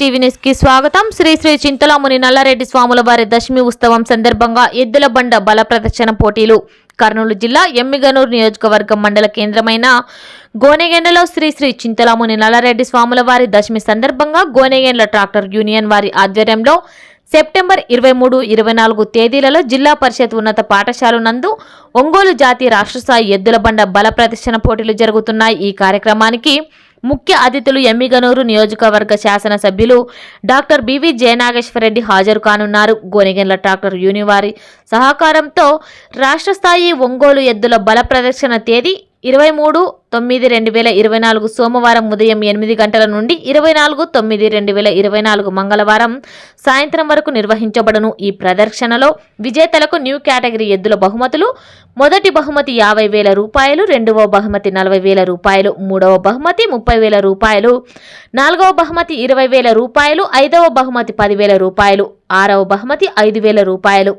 TV న్యూస్కి స్వాగతం. శ్రీ శ్రీ చింతలాముని నల్లారెడ్డి స్వాముల వారి దశమి ఉత్సవం సందర్భంగా ఎద్దుల బండ బల ప్రదర్శన పోటీలు. కర్నూలు జిల్లా ఎమ్మిగనూరు నియోజకవర్గం మండల కేంద్రమైన గోనెగెండలో శ్రీ శ్రీ చింతలాముని నల్లారెడ్డి స్వాముల వారి దశమి సందర్భంగా గోనెగెండ్ల ట్రాక్టర్ యూనియన్ వారి ఆధ్వర్యంలో సెప్టెంబర్ ఇరవై మూడు ఇరవై నాలుగు తేదీలలో జిల్లా పరిషత్ ఉన్నత పాఠశాల నందు ఒంగోలు జాతి రాష్ట్ర స్థాయి ఎద్దుల బండ బల ప్రదర్శన పోటీలు జరుగుతున్నాయి. ఈ కార్యక్రమానికి ముఖ్య అతిథులు ఎమ్మిగనూరు నియోజకవర్గ శాసనసభ్యులు డాక్టర్ బివి జయనాగేశ్వరరెడ్డి హాజరు కానున్నారు. గోనిగెండ్ల ట్రాక్టర్ యూనివారి సహకారంతో రాష్ట్ర స్థాయి ఒంగోలు ఎద్దుల బల ప్రదర్శన తేదీ ఇరవై మూడు తొమ్మిది రెండు వేల ఇరవై నాలుగు సోమవారం ఉదయం ఎనిమిది గంటల నుండి ఇరవై నాలుగు తొమ్మిది రెండు వేల ఇరవై నాలుగు మంగళవారం సాయంత్రం వరకు నిర్వహించబడును ఈ ప్రదర్శనలో విజేతలకు న్యూ కేటగిరీ ఎద్దుల బహుమతులు మొదటి బహుమతి యాభై వేల రూపాయలు రెండవ బహుమతి నలభై వేల రూపాయలు మూడవ బహుమతి ముప్పై వేల రూపాయలు నాలుగవ బహుమతి ఇరవై వేల రూపాయలు ఐదవ బహుమతి పదివేల రూపాయలు ఆరవ బహుమతి ఐదు వేల రూపాయలు.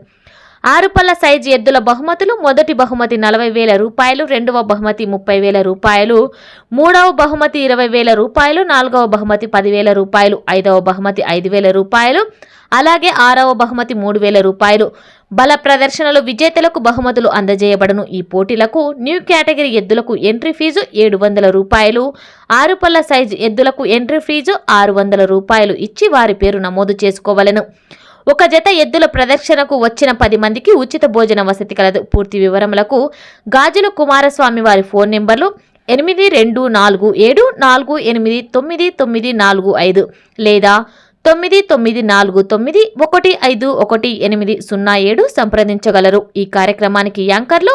ఆరు పళ్ళ సైజు ఎద్దుల బహుమతులు మొదటి బహుమతి నలభై వేల రూపాయలు రెండవ బహుమతి ముప్పై వేల రూపాయలు మూడవ బహుమతి ఇరవై వేల రూపాయలు నాలుగవ బహుమతి పదివేల రూపాయలు ఐదవ బహుమతి ఐదు వేల రూపాయలు అలాగే ఆరవ బహుమతి మూడు వేల రూపాయలు. బల ప్రదర్శనలో విజేతలకు బహుమతులు అందజేయబడను. ఈ పోటీలకు న్యూ కేటగిరీ ఎద్దులకు ఎంట్రీ ఫీజు ఏడు వందల రూపాయలు ఆరు పళ్ళ సైజు ఎద్దులకు ఎంట్రీ ఫీజు ఆరు వందల రూపాయలు ఇచ్చి వారి పేరు నమోదు చేసుకోవలెను. ఒక జత ఎద్దుల ప్రదర్శనకు వచ్చిన పది మందికి ఉచిత భోజన వసతి కలదు. పూర్తి వివరములకు గాజుల కుమారస్వామి వారి ఫోన్ నెంబర్లు ఎనిమిది రెండు నాలుగు ఏడు నాలుగు ఎనిమిది తొమ్మిది తొమ్మిది నాలుగు ఐదు లేదా తొమ్మిది తొమ్మిది నాలుగు తొమ్మిది ఒకటి ఐదు ఒకటి ఎనిమిది సున్నా ఏడు సంప్రదించగలరు. ఈ కార్యక్రమానికి యాంకర్లు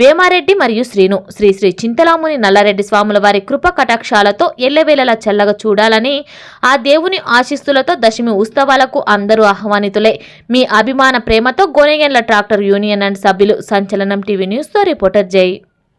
వేమారెడ్డి మరియు శ్రీను. శ్రీ శ్రీ చింతలాముని నల్లారెడ్డి స్వాముల వారి కృప కటాక్షాలతో ఎల్లవేళలా చల్లగా చూడాలని ఆ దేవుని ఆశీస్సులతో దశమి ఉత్సవాలకు అందరూ ఆహ్వానితులే. మీ అభిమాన ప్రేమతో గోనెగెండ్ల ట్రాక్టర్ యూనియన్ అండ్ సభ్యులు సంచలనం టీవీ న్యూస్తో రిపోర్టర్ జై.